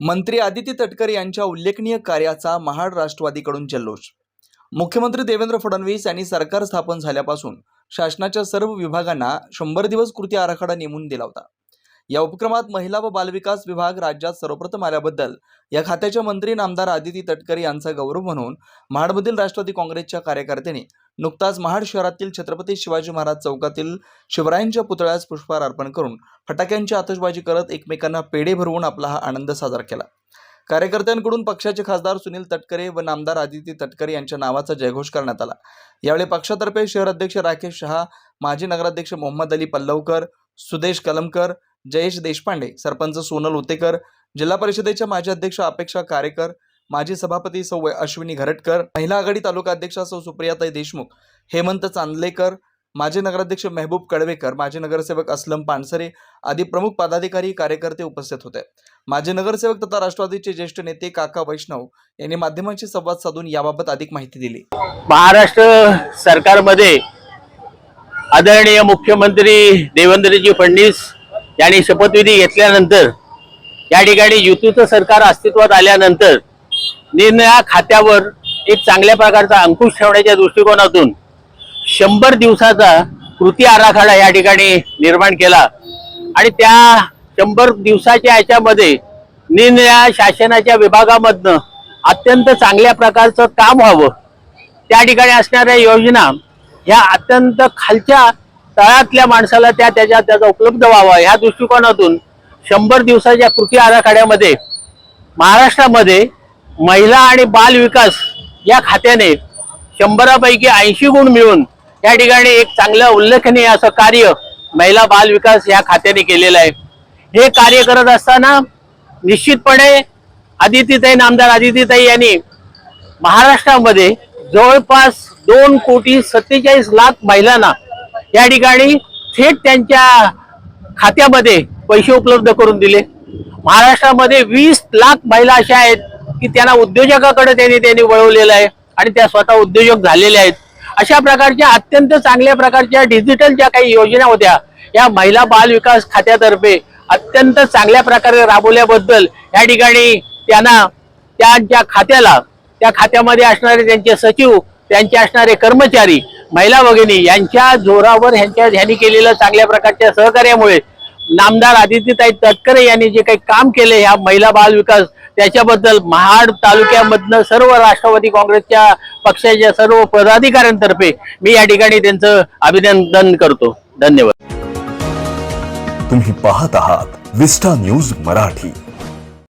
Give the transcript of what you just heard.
मंत्री आदिती तटकरे यांच्या उल्लेखनीय कार्याचा महाड राष्ट्रवादीकडून जल्लोष. मुख्यमंत्री देवेंद्र फडणवीस यांनी सरकार स्थापन झाल्यापासून शासनाच्या सर्व विभागांना शंभर दिवस कृती आराखडा नेमून दिला होता. या उपक्रमात महिला व बालविकास विभाग राज्यात सर्वप्रथम आल्याबद्दल या खात्याच्या मंत्री नामदार आदिती तटकरे यांचा गौरव म्हणून महाडमधील राष्ट्रवादी काँग्रेसच्या कार्यकर्त्यांनी नुकताच महाड शहरातील छत्रपती शिवाजी महाराज चौकातील शिवरायांच्या पुतळ्यास पुष्पहार अर्पण करून फटाक्यांची आतषबाजी करत एकमेकांना पेढे भरवून आपला हा आनंद साजरा केला. कार्यकर्त्यांकडून पक्षाचे खासदार सुनील तटकरे व नामदार आदित्य तटकरे यांच्या नावाचा जयघोष करण्यात आला. यावेळी पक्षातर्फे शहर अध्यक्ष राकेश शहा माजी नगराध्यक्ष मोहम्मद अली पल्लवकर सुदेश कलमकर जयेश देशपांडे सरपंच सोनल उतेकर जिल्हा परिषदेच्या माजी अध्यक्ष अपेक्षा कारेकर माजी सभापती सौ अश्विनी घरटकर महिला आघाडी तालुका अध्यक्षा सौ सुप्रियाताई देशमुख हेमंत चांदलेकर माजी नगराध्यक्ष मेहबूब कळवेकर माजी नगरसेवक असलम पानसरे आदी प्रमुख पदाधिकारी कार्यकर्ते उपस्थित होते. माजी नगरसेवक तथा राष्ट्रवादीचे ज्येष्ठ नेते काका वैष्णव यांनी माध्यमांशी संवाद साधून याबाबत अधिक माहिती दिली. महाराष्ट्र सरकारमध्ये आदरणीय मुख्यमंत्री देवेंद्रजी फडणवीस यांनी शपथविधी घेतल्यानंतर या ठिकाणी युतीचं सरकार अस्तित्वात आल्यानंतर निरनिळ्या खात्यावर एक चांगल्या प्रकारचा अंकुश ठेवण्याच्या दृष्टिकोनातून शंभर दिवसाचा कृती आराखडा या ठिकाणी निर्माण केला. आणि त्या शंभर दिवसाच्या याच्यामध्ये निरनिळ्या शासनाच्या विभागामधनं अत्यंत चांगल्या प्रकारचं काम व्हावं. त्या ठिकाणी असणाऱ्या योजना ह्या अत्यंत खालच्या तळातल्या माणसाला त्या त्याच्या त्याचा उपलब्ध व्हावा. ह्या दृष्टिकोनातून शंभर दिवसाच्या कृती आराखड्यामध्ये महाराष्ट्रामध्ये महिला आणि बाल विकास या खात्याने शंभरापैकी ऐंशी गुण मिळून या ठिकाणी एक चांगलं उल्लेखनीय असं कार्य महिला बाल विकास या खात्याने केलेलं आहे. हे कार्य करत असताना निश्चितपणे आदितीताई नामदार आदितीताई यांनी महाराष्ट्रामध्ये जवळपास दोन कोटी सत्तेचाळीस लाख महिलांना या ठिकाणी थेट त्यांच्या खात्यामध्ये पैसे उपलब्ध करून दिले. महाराष्ट्रामध्ये वीस लाख महिला अशा आहेत की त्यांना उद्योजकाकडे त्यांनी त्यांनी वळवलेलं आहे आणि त्या स्वतः उद्योजक झालेल्या आहेत. अशा प्रकारच्या अत्यंत चांगल्या प्रकारच्या डिजिटल ज्या काही योजना होत्या या महिला बाल विकास खात्यातर्फे अत्यंत चांगल्या प्रकारे राबवल्याबद्दल या ठिकाणी त्यांना त्यांच्या खात्याला त्या खात्यामध्ये असणारे त्यांचे सचिव त्यांचे असणारे कर्मचारी महिला भगिनी यांच्या जोरावर ह्यांच्या ह्यांनी केलेल्या चांगल्या प्रकारच्या सहकार्यामुळे नामदार आदित्यताई तटकरे यांनी जे काही काम केले ह्या महिला बाल विकास त्याच्याबद्दल महाड तालुक्यामधनं सर्व राष्ट्रवादी काँग्रेसच्या पक्षाच्या सर्व पदाधिकाऱ्यांतर्फे मी या ठिकाणी त्यांचं अभिनंदन करतो. धन्यवाद. तुम्ही पाहत आहात विस्टा न्यूज मराठी.